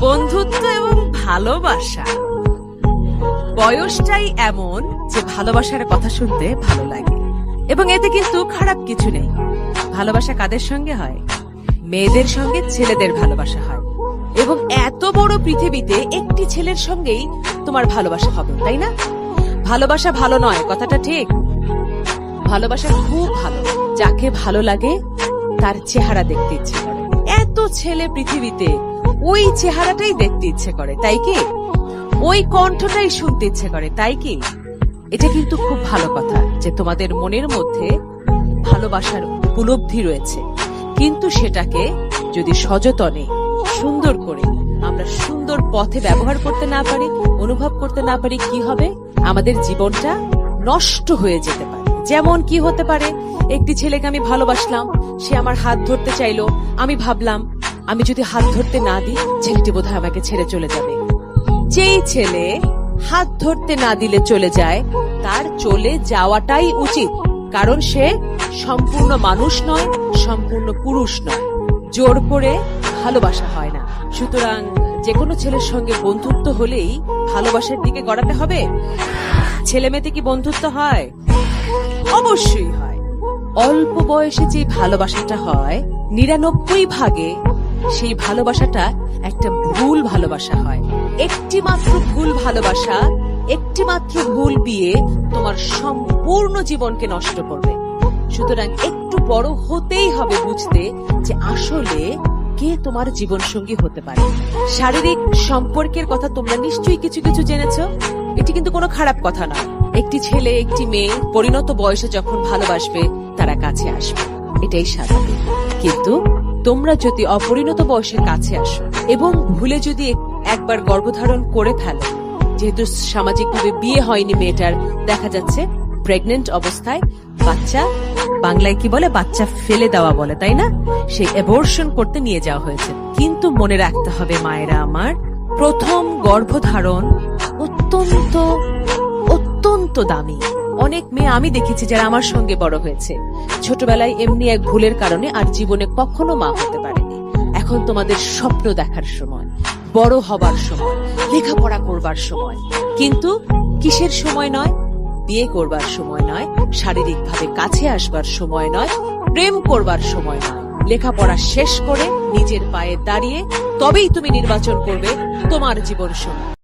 বন্ধুত্ব এবং ভালোবাসা। বয়সটাই এমন যে ভালোবাসার কথা শুনতে ভালো লাগে। এবং এতে কিন্তু খারাপ কিছু নেই। ভালোবাসা কাদের সঙ্গে হয়? মেয়েদের সঙ্গে ছেলেদের ভালোবাসা হয়। এবং এত বড় পৃথিবীতে একটি ছেলের সঙ্গেই তোমার ভালোবাসা হবে, তাই না? ভালোবাসা ভালো নয়, কথাটা ঠিক? ভালোবাসা খুব ভালো। যাকে ভালো লাগে, তার চেহারা দেখতে ইচ্ছে এত ছেলে পৃথিবীতে ওই চেহারাটাই দেখতে ইচ্ছে করে, তাই কি? ওই কণ্ঠটাই শুনতে ইচ্ছে করে, তাই কি? এটা কিন্তু খুব ভালো কথা যে তোমাদের মনের মধ্যে ভালোবাসার উপলব্ধি রয়েছে। কিন্তু সেটাকে যদি সযতনে, সুন্দর করে, আমরা সুন্দর পথে ব্যবহার করতে না পারি, অনুভব করতে না পারি, কি হবে? আমাদের জীবনটা নষ্ট হয়ে যেতে পারে। যেমন কি হতে পারে? একটি ছেলেকে আমি ভালোবাসলাম, সে আমার হাত ধরতে চাইলো, আমি ভাবলাম আমি যদি হাত ধরতে না দিই, ছেলেটি বোধহয় আমাকে ছেড়ে চলে যাবে। যেই ছেলে হাত ধরতে না দিলে চলে যায়, তার চলে যাওয়াটাই উচিত, কারণ সে সম্পূর্ণ মানুষ নয়, সম্পূর্ণ পুরুষ নয়। জোর করে ভালোবাসা হয় না। সুতরাং যে কোনো ছেলের সঙ্গে বন্ধুত্ব হলেই ভালোবাসার দিকে গড়াতে হবে। ছেলে মেয়েতে কি বন্ধুত্ব হয়? অবশ্যই হয়। অল্প বয়সে যে ভালোবাসাটা হয়, নিরানব্বই ভাগে সেই ভালোবাসাটা একটা ভুল ভালোবাসা হয়। একটি মাত্র ভুল ভালোবাসা একটি মাত্র ভুল বিয়ে তোমার সম্পূর্ণ জীবনকে নষ্ট করবে। সুতরাং একটু বড় হতেই হবে বুঝতে যে আসলে কে তোমার জীবন সঙ্গী হতে পারে। শারীরিক সম্পর্কের কথা তোমরা নিশ্চয়ই কিছু কিছু জেনেছো। এটি কিন্তু কোনো খারাপ কথা নয়। একটি ছেলে, একটি মেয়ে পরিণত বয়সে যখন ভালোবাসবে, তারা কাছে আসবে। এটাই স্বাভাবিক। কিন্তু তোমরা যদি অপরিণত বয়সের কাছে আসো এবং ভুলে যদি একবার গর্ভধারণ করে ফেলো, যেহেতু সামাজিকভাবে বিয়ে হয়নি মেয়েটার, দেখা যাচ্ছে প্রেগনেন্ট অবস্থায় বাচ্চা বাংলায় কি বলে, বাচ্চা ফেলে দেওয়া বলে, তাই না? সেই অ্যাবর্শন করতে নিয়ে যাওয়া হয়েছে। কিন্তু মনে রাখতে হবে মায়েরা আমার, প্রথম গর্ভধারণ অত্যন্ত অত্যন্ত দামি। অনেক মেয়ে আমি দেখেছি যারা আমার সঙ্গে বড় হয়েছে। ছোটবেলায় এমনি এক ভুলের কারণে আর জীবনে কখনো মা হতে পারেনি। এখন তোমাদের স্বপ্ন দেখার সময়, বড় হবার সময়, লেখাপড়া করবার সময়। কিন্তু কিসের সময় নয়? বিয়ে করবার সময় নয়, শারীরিকভাবে কাছে আসবার সময় নয়, প্রেম করবার সময় নয়। লেখাপড়া শেষ করে নিজের পায়ে দাঁড়িয়ে তবেই তুমি নির্বাচন করবে তোমার জীবন সঙ্গী